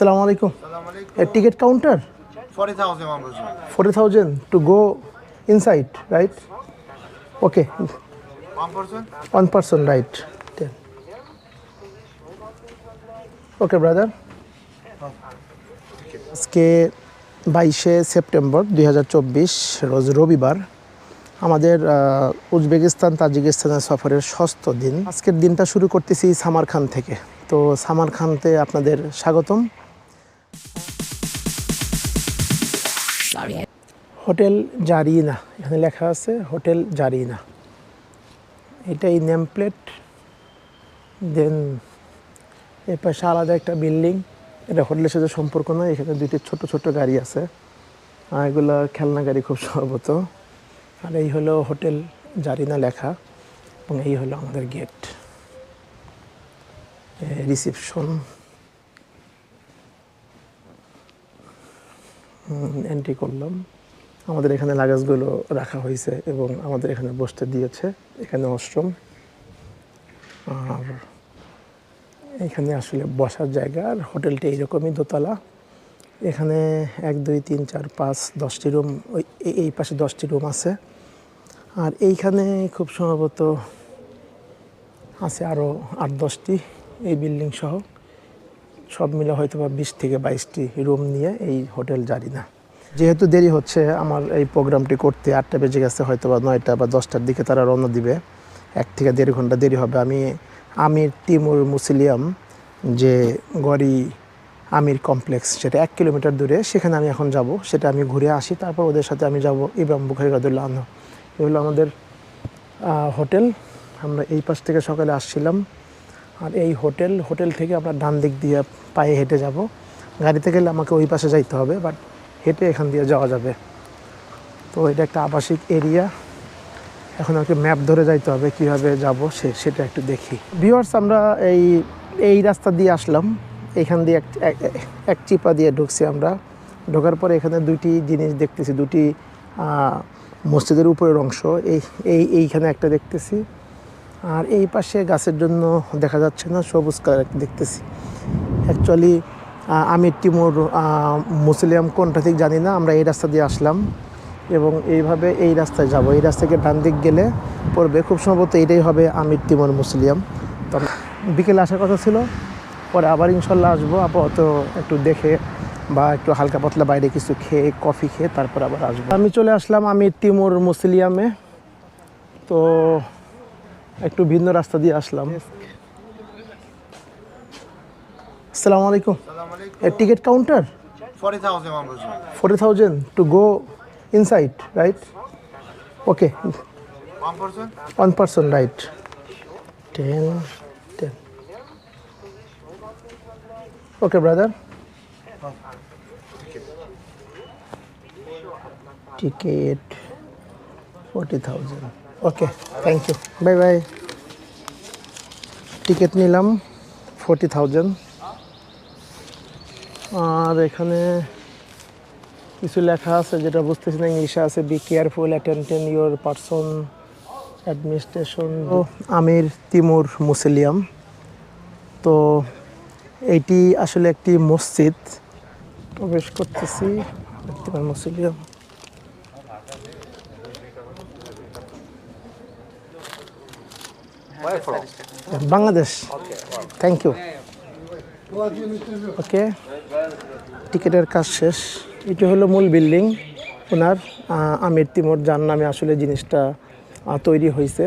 আসসালামু আলাইকুম। Ticket counter forty thousand to go inside right okay one person right okay brother আজকে বাইশে September দুই হাজার চব্বিশ রোজ রবিবার আমাদের উজবেকিস্তান তাজিকিস্তানের সফরের ষষ্ঠ দিন। আজকের দিনটা শুরু করতেছি সামারখান থেকে। তো সামারখানতে আপনাদের স্বাগতম। হোটেল জারিনা, এখানে লেখা আছে হোটেল জারিনা। এটা এই নেম প্লেট দেন এর পাশে আলাদা একটা বিল্ডিং। এটা হোটেলের সাথে সম্পর্ক নয়, এখানে দুইটি ছোট ছোট গাড়ি আছে। আর এগুলো খেলনা গাড়ি খুব সম্ভবত। আর এই হলো হোটেল জারিনা লেখা, এবং এই হলো আমাদের গেট। রিসিপশন। এন্ট্রি করলাম। আমাদের এখানে লাগেজগুলো রাখা হয়েছে এবং আমাদের এখানে বসতে দিয়েছে। এখানে অশ্রম আর এখানে আসলে বসার জায়গা। আর হোটেলটা এইরকমই দোতলা। এখানে এক, দুই, তিন, চার, পাঁচ, দশটি রুম। ওই এই- পাশে দশটি রুম আছে। আর এইখানে খুব সম্ভবত আছে আরও আট, দশটি এই বিল্ডিং সহ। সব মিলে হয়তো বা বিশ থেকে বাইশটি রুম নিয়ে এই হোটেল জারি না যেহেতু দেরি হচ্ছে, আমার এই প্রোগ্রামটি করতে আটটা বেজে গেছে হয়তো বা নয়টা বা দশটার দিকে তারা রওনা দিবে। এক থেকে দেড় ঘণ্টা দেরি হবে। আমি আমির তিমুর মুসিলিয়াম, যে গড়ি আমির কমপ্লেক্স, সেটা এক কিলোমিটার দূরে, সেখানে আমি এখন যাব। সেটা আমি ঘুরে আসি, তারপর ওদের সাথে আমি যাব ইমাম বুখারি রদুল্লাহ আনহু। এ হলো আমাদের হোটেল আমরা এই পাশ থেকে সকালে আসছিলাম। আর এই হোটেল হোটেল থেকে আমরা ডান দিক দিয়ে পায়ে হেঁটে যাব। গাড়িতে গেলে আমাকে ওই পাশে যাইতে হবে বাট হেঁটে এখান দিয়ে যাওয়া যাবে। তো এটা একটা আবাসিক এরিয়া। এখন আমাকে ম্যাপ ধরে যাইতে হবে, কীভাবে যাব সে, সেটা একটু দেখি। ভিউয়ার্স আমরা এই এই রাস্তা দিয়ে আসলাম। এখান দিয়ে এক চিপা দিয়ে ঢুকছি আমরা। ঢোকার পরে এখানে দুইটি জিনিস দেখতেছি, দুটি মসজিদের উপরের অংশ। এই, এইখানে একটা দেখতেছি। আর এই পাশে গাছের জন্য দেখা যাচ্ছে না সবুজ কালার দেখতেছি। অ্যাকচুয়ালি আমির তিমুর আহ, মুসলিয়াম কোনটা ঠিক জানি না আমরা এই রাস্তা দিয়ে আসলাম। এবং এইভাবে এই রাস্তায় যাব। এই রাস্তা থেকে ডান দিক গেলে পড়বে। খুব সম্ভবত এটাই হবে আমির তিমুর মুসলিয়াম তো বিকেলে আসার কথা ছিল। পরে আবার ইনশাল্লাহ আসব। আপাতত একটু দেখে বা একটু হালকা পাতলা বাইরে কিছু খেয়ে কফি খেয়ে তারপর আবার আসব। আমি চলে আসলাম আমির তিমুর মুসলিয়ামে তো একটু ভিন্ন রাস্তা দিয়ে আসলাম। আসসালামু আলাইকুম। Assalamu alaikum. A ticket counter 40,000 one person. Forty thousand to go inside right okay one person right ten ten okay brother ticket forty thousand okay thank you bye bye ticket নিলাম forty thousand আর এখানে কিছু লেখা আছে যেটা বুঝতেছি না ইংলিশে আছে be careful attention your person administration Amir Timur museum. তো এইটি আসলে একটি মসজিদ। প্রবেশ করতেছি Timur Bangladesh thank you okay টিকিটের কাজ শেষ। এটি হলো মূল বিল্ডিং। ওনার আমির তিমুর, যার নামে আসলে জিনিসটা তৈরি হয়েছে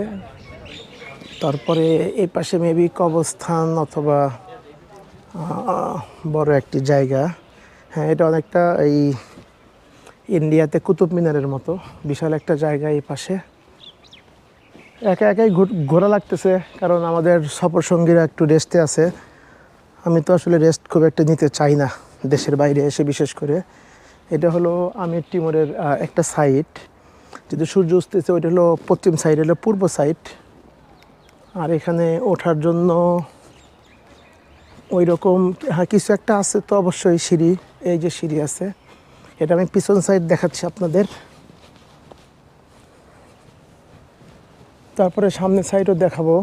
তারপরে এই পাশে মেবি কবস্থান অথবা বড় একটি জায়গা। হ্যাঁ এটা অনেকটা এই ইন্ডিয়াতে কুতুব মিনারের মতো। বিশাল একটা জায়গা এই পাশে। একা একাই ঘুর- লাগতেছে, কারণ আমাদের সফর সঙ্গীরা একটু রেস্টে আছে। আমি তো আসলে রেস্ট খুব একটা নিতে চাই না দেশের বাইরে এসে, বিশেষ করে। এটা হলো আমির টিমোরের একটা সাইড যদি সূর্য উঠতেছে ওইটা হলো পশ্চিম সাইড হলো পূর্ব সাইড আর এখানে ওঠার জন্য ওই রকম হ্যাঁ কিছু একটা আছে তো অবশ্যই সিঁড়ি, এই যে সিঁড়ি আছে। এটা আমি পিছন সাইড দেখাচ্ছি আপনাদের। তারপরে সামনে সাইডও দেখাবো।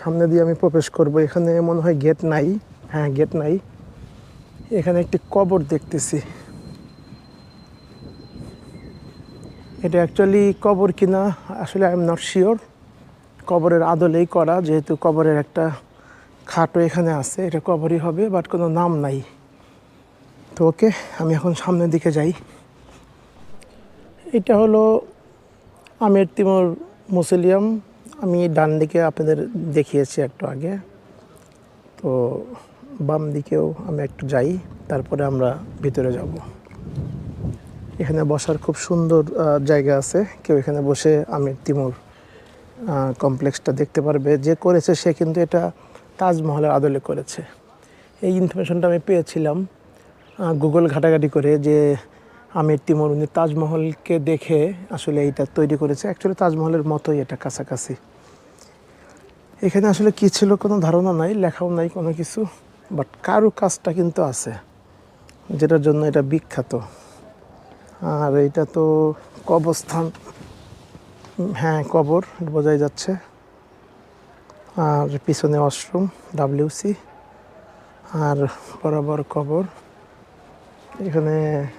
সামনে দিয়ে আমি প্রবেশ করব। এখানে মনে হয় গেট নাই। হ্যাঁ গেট নাই। এখানে একটি কবর দেখতেছি। এটা অ্যাকচুয়ালি কবর কিনা, আসলে আই এম নট শিওর কবরের আদলেই করা, যেহেতু কবরের একটা খাটও এখানে আছে। এটা কবরই হবে বাট কোনো নাম নাই। তো ওকে, আমি এখন সামনের দিকে যাই। এটা হলো আমের তিমুর মুসলিয়াম, আমি ডান দিকে আপনাদের দেখিয়েছি একটু আগে। তো বাম দিকেও আমি একটু যাই, তারপরে আমরা ভিতরে যাব। এখানে বসার খুব সুন্দর জায়গা আছে। কেউ এখানে বসে আমির তিমুর কমপ্লেক্সটা দেখতে পারবে। যে করেছে সে কিন্তু এটা তাজমহলের আদলে করেছে। এই ইনফরমেশনটা আমি পেয়েছিলাম গুগল ঘাটাঘাটি করে যে আমির তিমুর, উনি তাজমহলকে দেখে আসলে এইটা তৈরি করেছে। অ্যাকচুয়ালি তাজমহলের মতোই এটা কাছাকাছি। এখানে আসলে কী ছিল কোনো ধারণা নাই, লেখাও নাই কোনো কিছু বাট কারু কাজটা কিন্তু আছে, যেটার জন্য এটা বিখ্যাত। আর এটা তো কবরস্থান হ্যাঁ কবর বোঝাই যাচ্ছে। আর পিছনে ওয়াশরুম ডাব্লিউসি আর বরাবর কবর। এখানে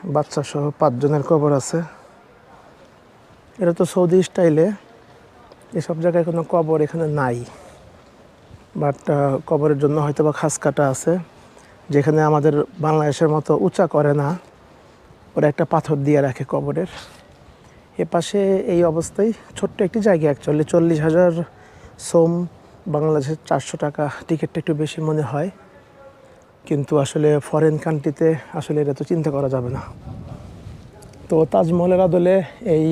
বাচ্চা সহ পাঁচজনের কবর আছে। এটা তো সৌদি স্টাইলে। এসব জায়গায় কোনো কবর এখানে নাই। বাট কবরের জন্য হয়তো বা খাস কাটা আছে। যেখানে আমাদের বাংলাদেশের মতো উঁচা করে না। ওরা একটা পাথর দিয়ে রাখে কবরের। এ পাশে এই অবস্থায় ছোট্ট একটি জায়গা অ্যাকচুয়ালি চল্লিশ হাজার সোম বাংলাদেশের চারশো টাকা টিকিটটা একটু বেশি মনে হয়। কিন্তু আসলে ফরেন কান্ট্রিতে আসলে এটা তো চিন্তা করা যাবে না। তো তাজমহলের আদলে এই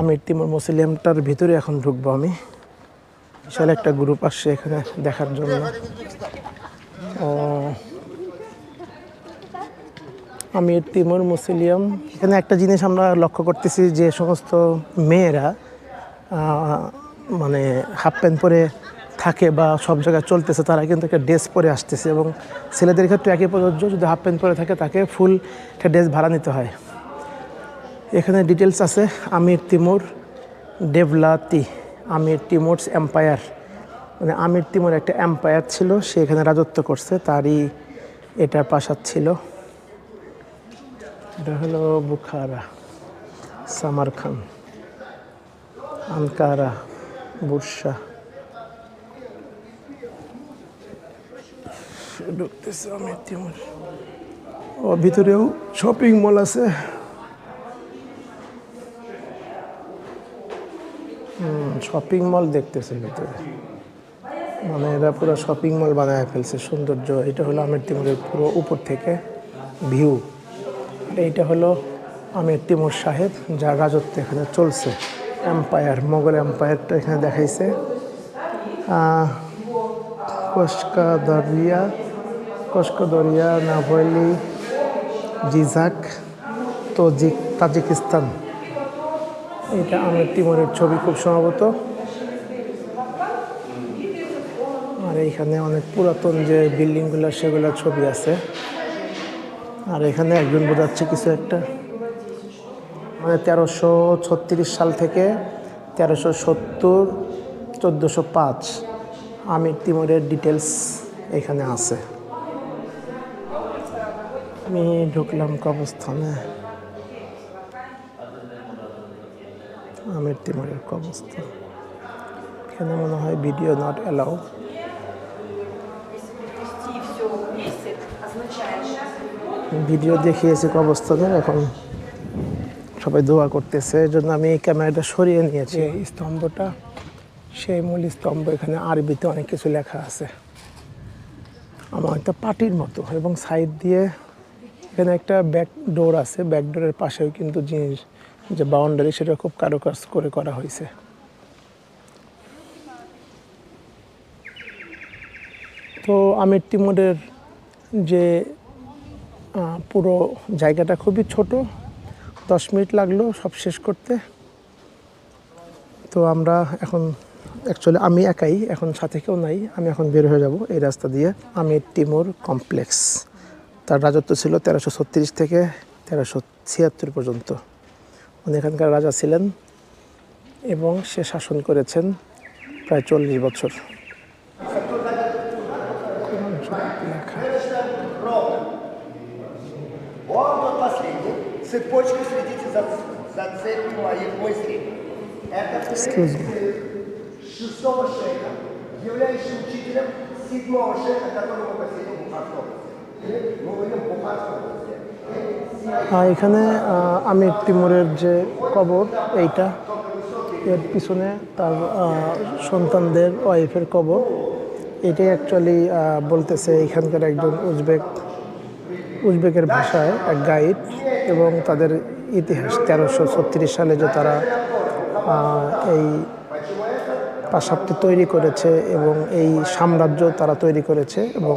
আমির তিমুর মুসলিমটার ভিতরে এখন ঢুকবো আমি। বিশাল একটা গ্রুপ আসছে এখানে দেখার জন্য। আমির তিমুর মুসলিয়াম এখানে একটা জিনিস আমরা লক্ষ্য করতেছি যে সমস্ত মেয়েরা মানে হাফ প্যান্ট পরে থাকে বা সব জায়গায় চলতেছে, তারা কিন্তু একটা ড্রেস পরে আসতেছে এবং ছেলেদের ক্ষেত্রে একই প্রযোজ্য, যদি হাফ প্যান্ট পরে থাকে তাকে ফুল একটা ড্রেস ভাড়া নিতে হয়। এখানে ডিটেলস আছে, আমির তিমুর ডেভলাতি, আমির তিমুরস এম্পায়ার মানে আমির তিমুর একটা এম্পায়ার ছিল, সে এখানে রাজত্ব করছে, তারই এটা প্রাসাদ ছিল। এটা হলো বুখারা সামারখান আনকারা বুরসা ঢুকতেছে আমির তিমুর ও, ভিতরেও শপিং মল আছে। শপিং মল দেখতেছে ভিতরে। মানে এরা পুরো শপিং মল বানায় ফেলছে, সৌন্দর্য। এটা হলো আমির তিমুরের পুরো উপর থেকে ভিউ এইটা হলো আমির তিমুর সাহেব, যার রাজত্ব এখানে চলছে। এম্পায়ার মোগল এম্পায়ারটা এখানে দেখাইছে। কস্কা দরিয়া কস্কা দরিয়া, নাভলি, জিজাক, তজিক, তাজিকিস্তান। এটা আমির তিমুরের ছবি খুব সম্ভবত। আর এইখানে অনেক পুরাতন যে বিল্ডিংগুলো সেগুলোর ছবি আছে। আর এখানে একজন বোঝাচ্ছে কিছু একটা। মানে তেরোশো ছত্রিশ সাল থেকে তেরোশো সত্তর, চোদ্দোশো পাঁচ। আমির তিমুরের ডিটেলস এখানে আছে। আমি ঢুকলাম কবরস্থানে। আমির তিমুরের কবরস্থান এখানে মনে হয় ভিডিও নট অ্যালাউ ভিডিও দেখিয়েছি কবরস্থানের, এখন সবাই দোয়া করতেছে। এই জন্য আমি এই ক্যামেরাটা সরিয়ে নিয়েছি। এই স্তম্ভটা, সেই মূল স্তম্ভ এখানে আরবিতে অনেক কিছু লেখা আছে। আমার একটা পাটির মতো, এবং সাইড দিয়ে এখানে একটা ব্যাক ডোর আছে ব্যাক ডোরের পাশেও কিন্তু জিনিস, যে বাউন্ডারি সেটা খুব কারুকাজ করে করা হয়েছে। তো আমির তিমুরের যে পুরো জায়গাটা খুবই ছোট, দশ মিনিট লাগল সব শেষ করতে। তো আমরা এখন অ্যাকচুয়ালি আমি একাই, এখন সাথে কেউ নাই, আমি এখন বের হয়ে যাব এই রাস্তা দিয়ে আমির তিমুর কমপ্লেক্স তার রাজত্ব ছিল তেরোশো ছত্রিশ থেকে তেরোশো ছিয়াত্তর পর্যন্ত উনি এখানকার রাজা ছিলেন এবং সে শাসন করেছেন প্রায় চল্লিশ বছর কোরআন শরীফ লেখা। цепочкой следите за, за цепью моих мыслей. Это Excuse me. шестого шейха, являющийся учителем седьмого шейха, которого мы посетим এখানে আমির তিমুরের যে কবর, এইটা, এর পিছনে তার সন্তানদের ওয়াইফের কবর। এটাই অ্যাকচুয়ালি বলতেছে এখানকার একজন উজবেক, উজবেকের ভাষায় এক গাইড এবং তাদের ইতিহাস, তেরোশো ছত্রিশ সালে যে তারা এই প্রাসাদটি তৈরি করেছে এবং এই সাম্রাজ্য তারা তৈরি করেছে এবং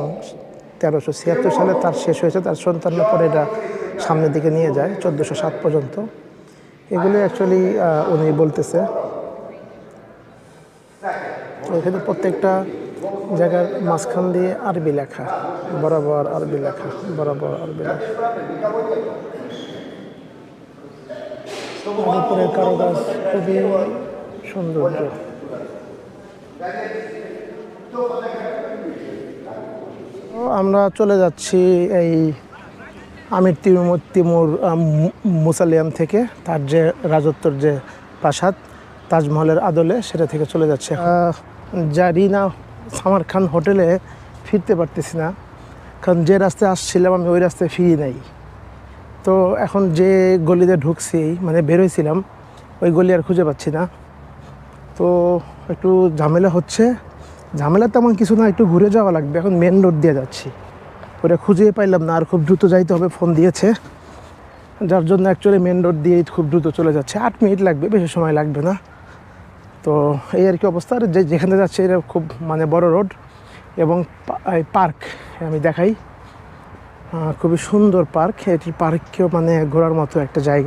তেরোশো ছিয়াত্তর সালে তার শেষ হয়েছে, তার সন্তানের পরে এটা সামনের দিকে নিয়ে যায়, চোদ্দোশো সাত পর্যন্ত। এগুলো অ্যাকচুয়ালি উনি বলতেছে। এখানে প্রত্যেকটা জায়গার মাঝখান দিয়ে আরবি লেখা, বরাবর আরবি লেখা, বরাবর আরবি লেখা। খুবই সৌন্দর্য। তো আমরা চলে যাচ্ছি এই আমির তিমুর তিমুর মুসালিয়াম থেকে তার যে রাজত্বর যে প্রাসাদ তাজমহলের আদলে সেটা থেকে চলে যাচ্ছে আহ, জানি না সামার খান হোটেলে ফিরতে পারতেছি না কারণ যে রাস্তায় আসছিলাম আমি ওই রাস্তায় ফিরি নাই। তো এখন যে গলিতে ঢুকছি মানে বেরোইছিলাম ওই গলি আর খুঁজে পাচ্ছি না। তো একটু ঝামেলা হচ্ছে ঝামেলা তেমন কিছু না, একটু ঘুরে যাওয়া লাগবে। এখন মেন রোড দিয়ে যাচ্ছি। ওটা খুঁজে পাইলাম না, আর খুব দ্রুত যাইতে হবে ফোন দিয়েছে। যার জন্য অ্যাকচুয়ালি মেন রোড দিয়েই খুব দ্রুত চলে যাচ্ছে। আট মিনিট লাগবে, বেশি সময় লাগবে না। তো এই আর কি অবস্থা। আর যে যেখানে যাচ্ছে এটা খুব মানে বড় রোড এবং পার্ক আমি দেখাই। খুবই সুন্দর পার্ক এটি পার্ককেও মানে ঘোরার মতো একটা জায়গা।